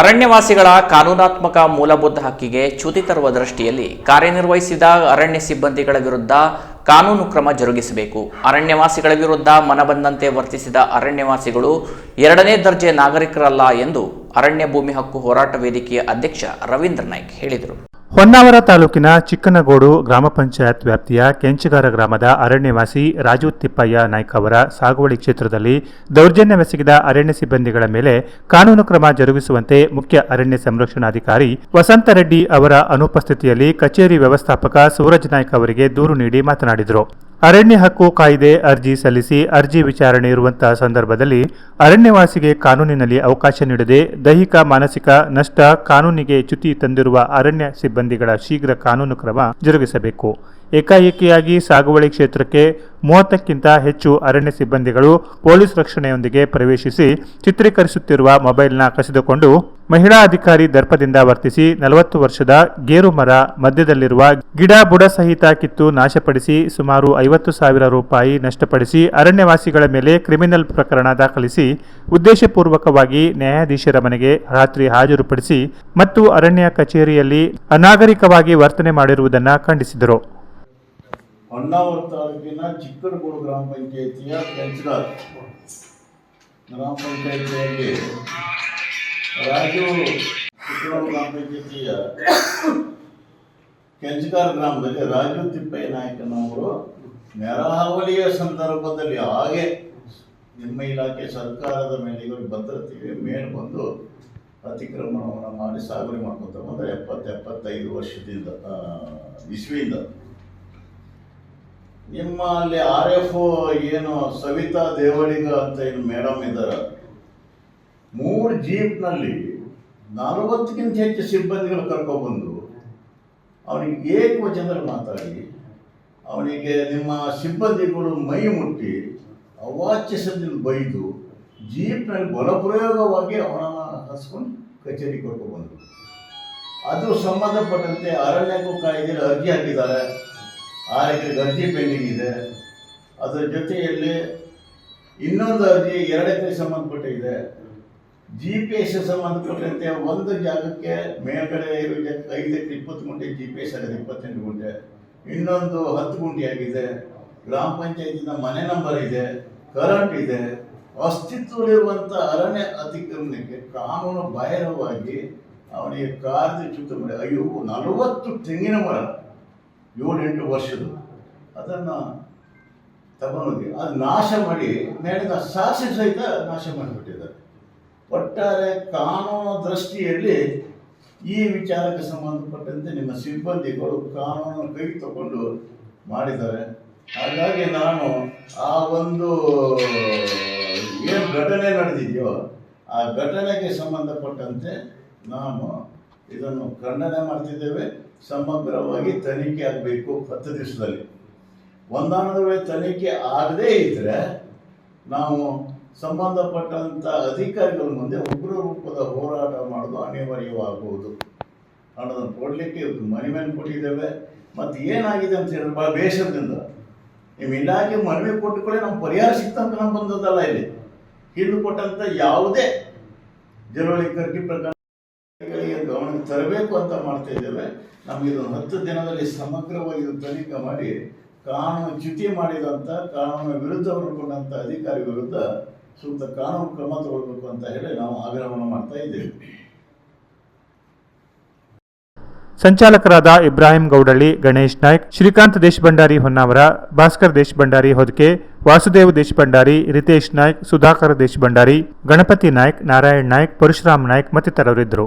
ಅರಣ್ಯವಾಸಿಗಳ ಕಾನೂನಾತ್ಮಕ ಮೂಲಭೂತ ಹಕ್ಕಿಗೆ ಚ್ಯುತಿ ತರುವ ದೃಷ್ಟಿಯಲ್ಲಿ ಕಾರ್ಯನಿರ್ವಹಿಸಿದ ಅರಣ್ಯ ಸಿಬ್ಬಂದಿಗಳ ವಿರುದ್ಧ ಕಾನೂನು ಕ್ರಮ ಜರುಗಿಸಬೇಕು. ಅರಣ್ಯವಾಸಿಗಳ ವಿರುದ್ಧ ಮನಬಂದಂತೆ ವರ್ತಿಸಿದ ಅರಣ್ಯವಾಸಿಗಳು ಎರಡನೇ ದರ್ಜೆ ನಾಗರಿಕರಲ್ಲ ಎಂದು ಅರಣ್ಯ ಭೂಮಿ ಹಕ್ಕು ಹೋರಾಟ ವೇದಿಕೆಯ ಅಧ್ಯಕ್ಷ ರವೀಂದ್ರ ನಾಯ್ಕ್ ಹೇಳಿದರು. ಹೊನ್ನಾವರ ತಾಲೂಕಿನ ಚಿಕ್ಕನಗೋಡು ಗ್ರಾಮ ಪಂಚಾಯತ್ ವ್ಯಾಪ್ತಿಯ ಕೆಂಚಗಾರ ಗ್ರಾಮದ ಅರಣ್ಯವಾಸಿ ರಾಜು ತಿಪ್ಪಯ್ಯ ನಾಯ್ಕ ಅವರ ಸಾಗುವಳಿ ಕ್ಷೇತ್ರದಲ್ಲಿ ದೌರ್ಜನ್ಯವೆಸಗಿದ ಅರಣ್ಯ ಸಿಬ್ಬಂದಿಗಳ ಮೇಲೆ ಕಾನೂನು ಕ್ರಮ ಜರುಗಿಸುವಂತೆ ಮುಖ್ಯ ಅರಣ್ಯ ಸಂರಕ್ಷಣಾಧಿಕಾರಿ ವಸಂತ ರೆಡ್ಡಿ ಅವರ ಅನುಪಸ್ಥಿತಿಯಲ್ಲಿ ಕಚೇರಿ ವ್ಯವಸ್ಥಾಪಕ ಸೂರಜ್ ನಾಯ್ಕ ಅವರಿಗೆ ದೂರು ನೀಡಿ ಮಾತನಾಡಿದರು. ಅರಣ್ಯ ಹಕ್ಕು ಕಾಯ್ದೆ ಅರ್ಜಿ ಸಲ್ಲಿಸಿ ಅರ್ಜಿ ವಿಚಾರಣೆ ಇರುವಂತಹ ಸಂದರ್ಭದಲ್ಲಿ ಅರಣ್ಯವಾಸಿಗೆ ಕಾನೂನಿನಲ್ಲಿ ಅವಕಾಶ ನೀಡದೆ ದೈಹಿಕ, ಮಾನಸಿಕ ನಷ್ಟ, ಕಾನೂನಿಗೆ ಚ್ಯುತಿ ತಂದಿರುವ ಅರಣ್ಯ ಸಿಬ್ಬಂದಿಗಳ ಶೀಘ್ರ ಕಾನೂನು ಕ್ರಮ ಜರುಗಿಸಬೇಕು. ಏಕಾಏಕಿಯಾಗಿ ಸಾಗುವಳಿ ಕ್ಷೇತ್ರಕ್ಕೆ ಮೂವತ್ತಕ್ಕಿಂತ ಹೆಚ್ಚು ಅರಣ್ಯ ಸಿಬ್ಬಂದಿಗಳು ಪೊಲೀಸ್ ರಕ್ಷಣೆಯೊಂದಿಗೆ ಪ್ರವೇಶಿಸಿ ಚಿತ್ರೀಕರಿಸುತ್ತಿರುವ ಮೊಬೈಲ್ನ ಕಸಿದುಕೊಂಡು ಮಹಿಳಾ ಅಧಿಕಾರಿ ದರ್ಪದಿಂದ ವರ್ತಿಸಿ ನಲವತ್ತು ವರ್ಷದ ಗೇರು ಮರ ಮಧ್ಯದಲ್ಲಿರುವ ಗಿಡ ಬುಡ ಸಹಿತ ಕಿತ್ತು ನಾಶಪಡಿಸಿ ಸುಮಾರು ಐವತ್ತು ಸಾವಿರ ರೂಪಾಯಿ ನಷ್ಟಪಡಿಸಿ ಅರಣ್ಯವಾಸಿಗಳ ಮೇಲೆ ಕ್ರಿಮಿನಲ್ ಪ್ರಕರಣ ದಾಖಲಿಸಿ ಉದ್ದೇಶಪೂರ್ವಕವಾಗಿ ನ್ಯಾಯಾಧೀಶರ ಮನೆಗೆ ರಾತ್ರಿ ಹಾಜರುಪಡಿಸಿ ಮತ್ತು ಅರಣ್ಯ ಕಚೇರಿಯಲ್ಲಿ ಅನಾಗರಿಕವಾಗಿ ವರ್ತನೆ ಮಾಡಿರುವುದನ್ನು ಖಂಡಿಸಿದರು. ಹೊನ್ನಾವರ ತಾಲೂಕಿನ ಚಿಕ್ಕನಗೂಡು ಗ್ರಾಮ ಪಂಚಾಯಿತಿಯ ಕೆಂಚಗಾರ್ ಗ್ರಾಮ ಪಂಚಾಯಿತಿಯಲ್ಲಿ ರಾಜು ಚಿಕ್ಕನಗೂಡು ಗ್ರಾಮ ಪಂಚಾಯಿತಿಯ ಕೆಂಚಗಾರ್ ಗ್ರಾಮದಲ್ಲಿ ರಾಜು ತಿಪ್ಪಯ್ಯ ನಾಯಕನವರು ನೆರಹಾವಳಿಯ ಸಂದರ್ಭದಲ್ಲಿ ಹಾಗೆ ನಿಮ್ಮ ಇಲಾಖೆ ಸರ್ಕಾರದ ಮೇಲೆ ಇವರು ಭದ್ರತೆಗೆ ಮೇಲೆ ಬಂದು ಅತಿಕ್ರಮಣವನ್ನು ಮಾಡಿ ಸಾಗುವಳಿ ಮಾಡ್ಕೊತಾರೆ ಅಂದರೆ ಎಪ್ಪತ್ತು ಎಪ್ಪತ್ತೈದು ವರ್ಷದಿಂದ ಇಸ್ವಿಯಿಂದ ನಿಮ್ಮ ಅಲ್ಲಿ ಆರ್ ಎಫ್ ಏನು ಸವಿತಾ ದೇವಳಿಗ ಅಂತ ಏನು ಮೇಡಮ್ ಇದ್ದಾರೆ ಮೂರು ಜೀಪ್ನಲ್ಲಿ ನಲವತ್ತಕ್ಕಿಂತ ಹೆಚ್ಚು ಸಿಬ್ಬಂದಿಗಳು ಕರ್ಕೊಬಂದು ಅವನಿಗೆ ಏಕವಚನದಲ್ಲಿ ಮಾತಾಡಿ, ಅವನಿಗೆ ನಿಮ್ಮ ಸಿಬ್ಬಂದಿಗಳು ಮೈ ಮುಟ್ಟಿ, ಅವಾಚ್ಯ ಬೈದು ಜೀಪ್ನಲ್ಲಿ ಬಲಪ್ರಯೋಗವಾಗಿ ಅವನನ್ನು ಹಸ್ಕೊಂಡು ಕಚೇರಿ ಕರ್ಕೊಬಂದರು. ಅದು ಸಂಬಂಧಪಟ್ಟಂತೆ ಅರಣ್ಯಕ್ಕೂ ಕಾಯ್ದೆಯಲ್ಲಿ ಅರ್ಜಿ ಹಾಕಿದ್ದಾರೆ. ಆ ಗರ್ಜಿ ಅರ್ಜಿ ಪೆಂಡಿಂಗ್ ಇದೆ. ಅದರ ಜೊತೆಯಲ್ಲಿ ಇನ್ನೊಂದು ಅರ್ಜಿ ಎರಡು ಎಕರೆ ಸಂಬಂಧಪಟ್ಟಿದೆ ಜಿ ಪಿ ಎಸ್ ಸಂಬಂಧಪಟ್ಟಂತೆ ಒಂದು ಜಾಗಕ್ಕೆ ಮೇಲ್ಗಡೆ ಇರೋ ಐದು ಎಕರೆ ಇಪ್ಪತ್ತು ಗುಂಟೆ ಜಿ ಪಿ ಎಸ್ ಆಗಿದೆ ಇಪ್ಪತ್ತೆಂಟು ಗುಂಟೆ. ಇನ್ನೊಂದು ಹತ್ತು ಗುಂಟೆ ಆಗಿದೆ. ಗ್ರಾಮ ಪಂಚಾಯತಿನ ಮನೆ ನಂಬರ್ ಇದೆ ಕರೆಂಟ್ ಇದೆ. ಅಸ್ತಿತ್ವದಲ್ಲಿರುವಂಥ ಅರಣ್ಯ ಅತಿಕ್ರಮಣಕ್ಕೆ ಕಾನೂನು ಬಾಹಿರವಾಗಿ ಅವನಿಗೆ ಕಾರ್ಯ ಚುತ್ತ ಅಯ್ಯೋ, ನಲವತ್ತು ತೆಂಗಿನ ಮರ. ಏಳು ಎಂಟು ವರ್ಷದ್ದು. ಅದನ್ನು ತಗೊಂಡೋಗಿ ಅದು ನಾಶ ಮಾಡಿ ಮೇಲಿನ ಸಾಸಿ ಸಹಿತ ನಾಶ ಮಾಡಿಬಿಟ್ಟಿದ್ದಾರೆ. ಒಟ್ಟಾರೆ ಕಾನೂನು ದೃಷ್ಟಿಯಲ್ಲಿ ಈ ವಿಚಾರಕ್ಕೆ ಸಂಬಂಧಪಟ್ಟಂತೆ ನಿಮ್ಮ ಸಿಬ್ಬಂದಿಗಳು ಕಾನೂನು ಕೈ ತಗೊಂಡು ಮಾಡಿದ್ದಾರೆ. ಹಾಗಾಗಿ ನಾನು ಆ ಒಂದು ಏನು ಘಟನೆ ನಡೆದಿದೆಯೋ, ಆ ಘಟನೆಗೆ ಸಂಬಂಧಪಟ್ಟಂತೆ ನಾನು ಇದನ್ನು ಖಂಡನೆ ಮಾಡ್ತಿದ್ದೇವೆ. ಸಮಗ್ರವಾಗಿ ತನಿಖೆ ಆಗಬೇಕು ಹತ್ತು ದಿವಸದಲ್ಲಿ. ಒಂದಾನದ ತನಿಖೆ ಆಗದೇ ಇದ್ದರೆ ನಾವು ಸಂಬಂಧಪಟ್ಟಂಥ ಅಧಿಕಾರಿಗಳ ಮುಂದೆ ಉಗ್ರ ರೂಪದ ಹೋರಾಟ ಮಾಡೋದು ಅನಿವಾರ್ಯವಾಗುವುದು. ಅನ್ನೋದನ್ನು ಕೊಡಲಿಕ್ಕೆ ಇವತ್ತು ಮೇಲೆ ಕೊಟ್ಟಿದ್ದೇವೆ. ಮತ್ತು ಏನಾಗಿದೆ ಅಂತ ಹೇಳಿದ್ರೆ ಭಾಳ ಬೇಸರದಿಂದ. ನಿಮ್ಮ ಇಲಾಖೆ ಮನವಿ ಕೂಡ ನಮ್ಮ ಪರಿಹಾರ ಸಿಕ್ತಂತ ನಮ್ಮ ಬಂದದ್ದಲ್ಲ ಇಲ್ಲಿ. ಹಿಂದೆ ಕೊಟ್ಟಂಥ ಯಾವುದೇ ಜಲವಳಿ ಕರ್ಕಿ ಪ್ರಕರಣಗಳಿಗೆ ಗಮನಕ್ಕೆ ತರಬೇಕು ಅಂತ ಮಾಡ್ತಾ ಇದ್ದೇವೆ. ನಮಗೆ ಇದೊಂದು ಹತ್ತು ದಿನದಲ್ಲಿ ಸಮಗ್ರವಾಗಿ ತನಿಖೆ ಮಾಡಿ ಕಾನೂನು ಚ್ಯುತಿ ಮಾಡಿದಂಥ ಕಾನೂನು ಹೊರಕೊಂಡಂಥ ಅಧಿಕಾರಿ ವಿರುದ್ಧ ಸೂಕ್ತ ಕಾನೂನು ಕ್ರಮ ತಗೊಳ್ಬೇಕು ಅಂತ ಹೇಳಿ ನಾವು ಆಗ್ರಹವನ್ನು ಮಾಡ್ತಾ ಇದ್ದೇವೆ. ಸಂಚಾಲಕರಾದ ಇಬ್ರಾಹಿಂ ಗೌಡಳ್ಳಿ, ಗಣೇಶ್ ನಾಯ್ಕ್, ಶ್ರೀಕಾಂತ್ ದೇಶಭಂಡಾರಿ ಹೊನ್ನಾವರ, ಭಾಸ್ಕರ್ ದೇಶಭಂಡಾರಿ ಹೊದಕೆ, ವಾಸುದೇವ್ ದೇಶಭಂಡಾರಿ, ರಿತೇಶ್ ನಾಯ್ಕ್, ಸುಧಾಕರ್ ದೇಶಭಂಡಾರಿ, ಗಣಪತಿ ನಾಯ್ಕ್, ನಾರಾಯಣ್ ನಾಯ್ಕ್, ಪರಶುರಾಮ್ ನಾಯ್ಕ್ ಮತ್ತಿತರರಿದ್ದರು.